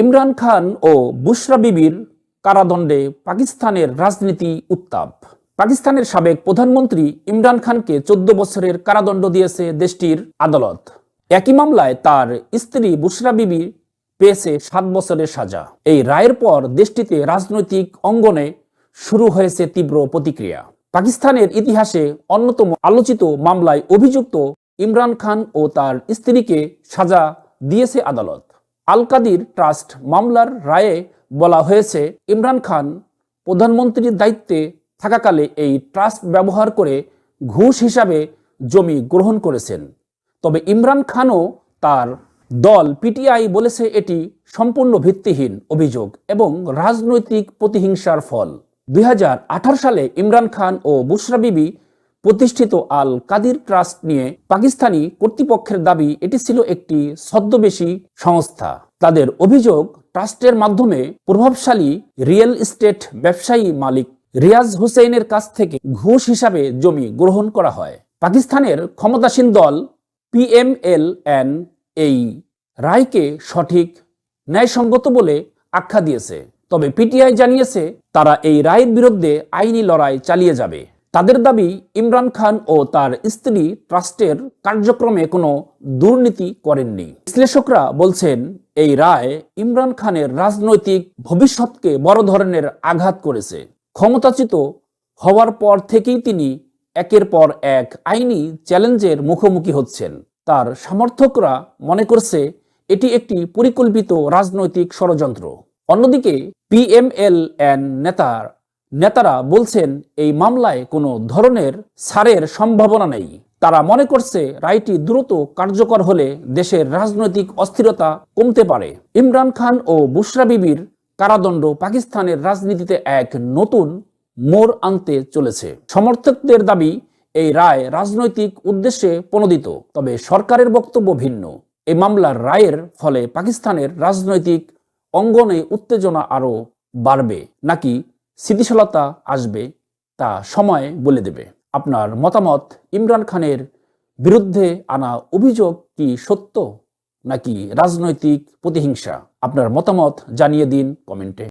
ইমরান খান ও বুশরা বিবির কারাদণ্ডে পাকিস্তানের রাজনীতি উত্তাপ। পাকিস্তানের সাবেক প্রধানমন্ত্রী ইমরান খানকে চোদ্দ বছরের কারাদণ্ড দিয়েছে দেশটির আদালত। একই মামলায় তার স্ত্রী বুশরা বিবি পেয়েছে সাত বছরের সাজা। এই রায়ের পর দেশটিতে রাজনৈতিক অঙ্গনে শুরু হয়েছে তীব্র প্রতিক্রিয়া। পাকিস্তানের ইতিহাসে অন্যতম আলোচিত মামলায় অভিযুক্ত ইমরান খান ও তার স্ত্রীকে সাজা দিয়েছে আদালত। আল কাদির ট্রাস্ট মামলার রায়ে বলা হয়েছে, ইমরান খান প্রধানমন্ত্রীর দায়িত্বে থাকাকালে এই ট্রাস্ট ব্যবহার করে ঘুষ হিসাবে জমি গ্রহণ করেছেন। তবে ইমরান খানও তার দল পিটিআই বলেছে এটি সম্পূর্ণ ভিত্তিহীন অভিযোগ এবং রাজনৈতিক প্রতিহিংসার ফল। দুই হাজার আঠারো সালে ইমরান খান ও বুশরা বিবি প্রতিষ্ঠিত আল কাদির ট্রাস্ট নিয়ে পাকিস্তানি কর্তৃপক্ষের দাবি, এটি ছিল একটি ছদ্মবেশী সংস্থা। তাদের অভিযোগ, ট্রাস্টের মাধ্যমে প্রভাবশালী রিয়েল এস্টেট ব্যবসায়ী মালিক রিয়াজ হুসেইনের কাছ থেকে ঘুষ হিসাবে জমি গ্রহণ করা হয়। পাকিস্তানের ক্ষমতাসীন দল পিএমএল এন এই রায়কে সঠিক ন্যায়সঙ্গত বলে আখ্যা দিয়েছে। তবে পিটিআই জানিয়েছে, তারা এই রায়ের বিরুদ্ধে আইনি লড়াই চালিয়ে যাবে। তাদের দাবি, ইমরান খান ও তার স্ত্রী ট্রাস্টের কার্যক্রমে কোনো দুর্নীতি করেননি। বিশ্লেষকরা বলছেন, এই রায় ইমরান খানের রাজনৈতিক ভবিষ্যৎকে বড় ধরনের আঘাত করেছে। ক্ষমতাচ্যুত হওয়ার পর থেকেই তিনি একের পর এক আইনি চ্যালেঞ্জের মুখোমুখি হচ্ছেন। তার সমর্থকরা মনে করছে, এটি একটি পরিকল্পিত রাজনৈতিক ষড়যন্ত্র। অন্যদিকে পিএমএল এন নেতার নেতারা বলছেন, এই মামলায় কোনো ধরনের ছাড়ের সম্ভাবনা নেই। তারা মনে করছে, রায়টি দ্রুত কার্যকর হলে দেশের রাজনৈতিক অস্থিরতা কমতে পারে। ইমরান খান ও বুশরা বিবির কারাদণ্ড পাকিস্তানের রাজনীতিতে এক নতুন মোড় আনতে চলেছে। সমর্থকদের দাবি, এই রায় রাজনৈতিক উদ্দেশ্যে প্রণোদিত, তবে সরকারের বক্তব্য ভিন্ন। এই মামলার রায়ের ফলে পাকিস্তানের রাজনৈতিক অঙ্গনে উত্তেজনা আরও বাড়বে। নাকি স্থিতিশীলতা আসবে তা সময় বলে দেবে। আপনার মতামত ইমরান খানের বিরুদ্ধে আনা অভিযোগ কি সত্য নাকি রাজনৈতিক প্রতিহিংসা? আপনার মতামত জানিয়ে দিন কমেন্টে।